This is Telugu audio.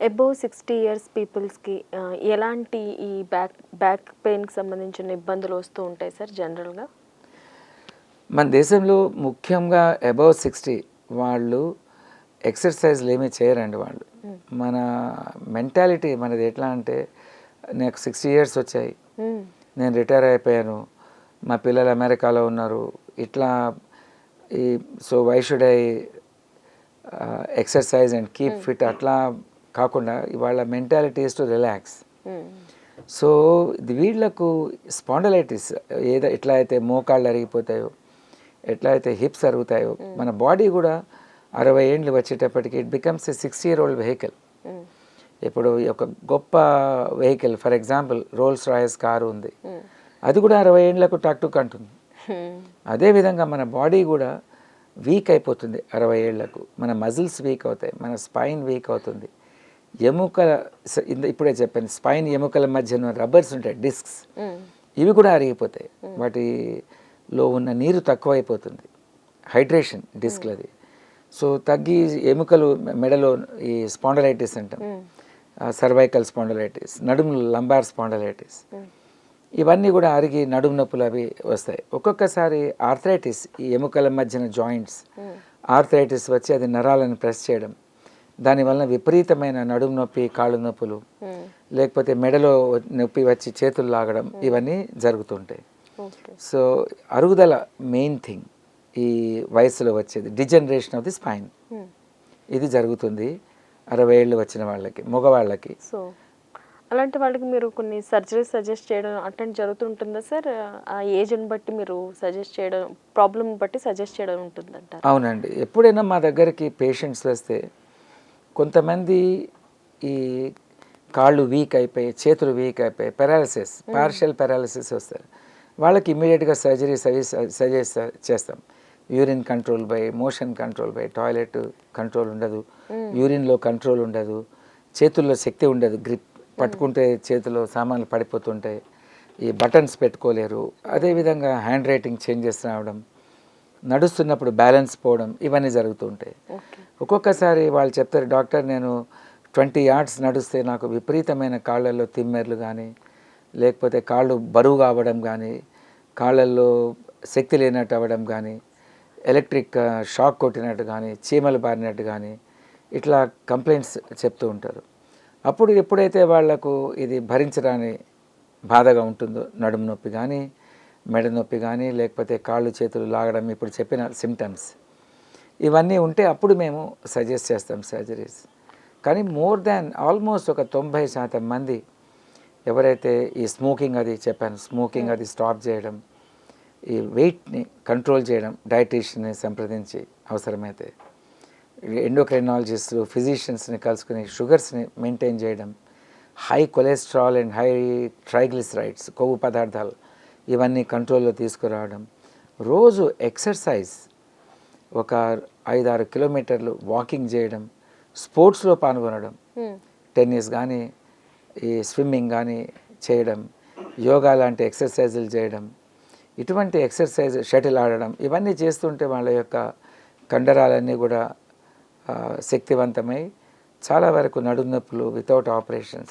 అబోవ్ సిక్స్టీ ఇయర్స్ పీపుల్స్కి ఎలాంటి ఈ బ్యాక్ బ్యాక్ పెయిన్కి సంబంధించిన ఇబ్బందులు వస్తూ ఉంటాయి సార్ జనరల్గా మన దేశంలో ముఖ్యంగా అబౌవ్ సిక్స్టీ వాళ్ళు ఎక్సర్సైజ్లు ఏమీ చేయరండి వాళ్ళు. మన మెంటాలిటీ మనది ఎట్లా అంటే నాకు సిక్స్టీ ఇయర్స్ వచ్చాయి. నేను రిటైర్ అయిపోయాను. మా పిల్లలు అమెరికాలో ఉన్నారు. ఇట్లా ఈ so why should I exercise and keep fit అట్లా కాకుండా వాళ్ళ మెంటాలిటీ టు రిలాక్స్ సో ఇది వీళ్ళకు స్పాండలైటిస్ ఏదో ఎట్లా అయితే మోకాళ్ళు అరిగిపోతాయో ఎట్లా అయితే హిప్స్ అరుగుతాయో మన బాడీ కూడా అరవై ఏండ్లు వచ్చేటప్పటికి it becomes a sixty year old vehicle ఇప్పుడు ఒక గొప్ప vehicle for example Rolls Royce car ఉంది. అది కూడా అరవై ఏండ్లకు టక్టుక్ అంటుంది. అదేవిధంగా మన బాడీ కూడా వీక్ అయిపోతుంది అరవై ఏళ్ళకు మన మజిల్స్ వీక్ అవుతాయి మన స్పైన్ వీక్ అవుతుంది. ఎముకల ఇప్పుడే చెప్పాను స్పైన్ ఎముకల మధ్యన రబ్బర్స్ ఉంటాయి డిస్క్స్. ఇవి కూడా అరిగిపోతాయి. వాటిలో ఉన్న నీరు తక్కువైపోతుంది. హైడ్రేషన్ డిస్క్లది. సో తగ్గి ఎముకలు మెడలో ఈ స్పాండలైటిస్ అంటాం. సర్వైకల్ స్పాండలైటిస్ నడుము లంబార్ స్పాండలైటిస్. ఇవన్నీ కూడా అరిగి నడుము నొప్పులు అవి వస్తాయి. ఒక్కొక్కసారి ఆర్థరైటిస్ ఈ ఎముకల మధ్యన జాయింట్స్ ఆర్థరైటిస్ వచ్చి అది నరాలను ప్రెస్ చేయడం దానివల్ల విపరీతమైన నడుము నొప్పి కాళ్ళు నొప్పులు లేకపోతే మెడలో నొప్పి వచ్చి చేతులు లాగడం ఇవన్నీ జరుగుతుంటాయి. సో అరుగుదల మెయిన్ థింగ్ ఈ వయసులో వచ్చేది డిజనరేషన్ ఆఫ్ ది స్పైన్ ఇది జరుగుతుంది అరవై ఏళ్ళు వచ్చిన వాళ్ళకి మగవాళ్ళకి. సో అలాంటి వాళ్ళకి మీరు కొన్ని సర్జరీస్ సజెస్ట్ చేయడం అటెండ్ జరుగుతుంటుందా సార్? ఆ ఏజ్ని బట్టి మీరు సజెస్ట్ చేయడం ప్రాబ్లమ్ బట్టి సజెస్ట్ చేయడం ఉంటుందంటారు? అవునండి. ఎప్పుడైనా మా దగ్గరికి పేషెంట్స్ వస్తే కొంతమంది ఈ కాళ్ళు వీక్ అయిపోయి చేతులు వీక్ అయిపోయి పెరాలసిస్ పార్షియల్ పెరాలసిస్ వస్తారు. వాళ్ళకి ఇమ్మీడియట్గా సర్జరీ సజెస్ సజెస్ట్ చేస్తాం. Urine control by motion control by toilet control ఉండదు. యూరిన్లో కంట్రోల్ ఉండదు. చేతుల్లో శక్తి ఉండదు. గ్రిప్ పట్టుకుంటే చేతిలో సామాన్లు పడిపోతుంటాయి. ఈ బటన్స్ పెట్టుకోలేరు. అదేవిధంగా హ్యాండ్ రైటింగ్ చేంజెస్ రావడం. నడుస్తున్నప్పుడు బ్యాలెన్స్ పోవడం ఇవన్నీ జరుగుతూ ఉంటాయి. ఒక్కొక్కసారి వాళ్ళు చెప్తారు డాక్టర్ నేను ట్వంటీ యార్డ్స్ నడుస్తే నాకు విపరీతమైన కాళ్ళల్లో తిమ్మెర్లు కానీ లేకపోతే కాళ్ళు బరువుగా అవ్వడం కానీ కాళ్ళల్లో శక్తి లేనట్టు అవ్వడం కానీ ఎలక్ట్రిక్ షాక్ కొట్టినట్టు కానీ చీమలు బారినట్టు కానీ ఇట్లా కంప్లైంట్స్ చెప్తూ ఉంటారు. అప్పుడు ఎప్పుడైతే వాళ్ళకు ఇది భరించరాని బాధగా ఉంటుందో నడుము నొప్పి కానీ మెడ నొప్పి కానీ లేకపోతే కాళ్ళు చేతులు లాగడం ఇప్పుడు చెప్పిన సిమ్టమ్స్ ఇవన్నీ ఉంటే అప్పుడు మేము సజెస్ట్ చేస్తాం సర్జరీస్ కానీ మోర్ దాన్ ఆల్మోస్ట్ ఒక తొంభై శాతం మంది ఎవరైతే ఈ స్మోకింగ్ అది చెప్పాను స్మోకింగ్ అది స్టాప్ చేయడం ఈ వెయిట్ని కంట్రోల్ చేయడం డైటీషియన్ని సంప్రదించి అవసరమైతే ఎండోక్రైనాలజిస్టులు ఫిజిషియన్స్ని కలుసుకుని షుగర్స్ని మెయింటైన్ చేయడం high cholesterol and high triglycerides కొవ్వు పదార్థాలు ఇవన్నీ కంట్రోల్లో తీసుకురావడం. రోజు ఎక్సర్సైజ్ ఒక ఐదారు కిలోమీటర్లు వాకింగ్ చేయడం స్పోర్ట్స్లో పాల్గొనడం టెన్నిస్ కానీ ఈ స్విమ్మింగ్ కానీ చేయడం యోగా లాంటి ఎక్సర్సైజులు చేయడం ఇటువంటి ఎక్సర్సైజ్ షటిల్ ఆడడం ఇవన్నీ చేస్తుంటే వాళ్ళ యొక్క కండరాలన్నీ కూడా శక్తివంతమై చాలా వరకు నడుము నొప్పులు వితౌట్ ఆపరేషన్స్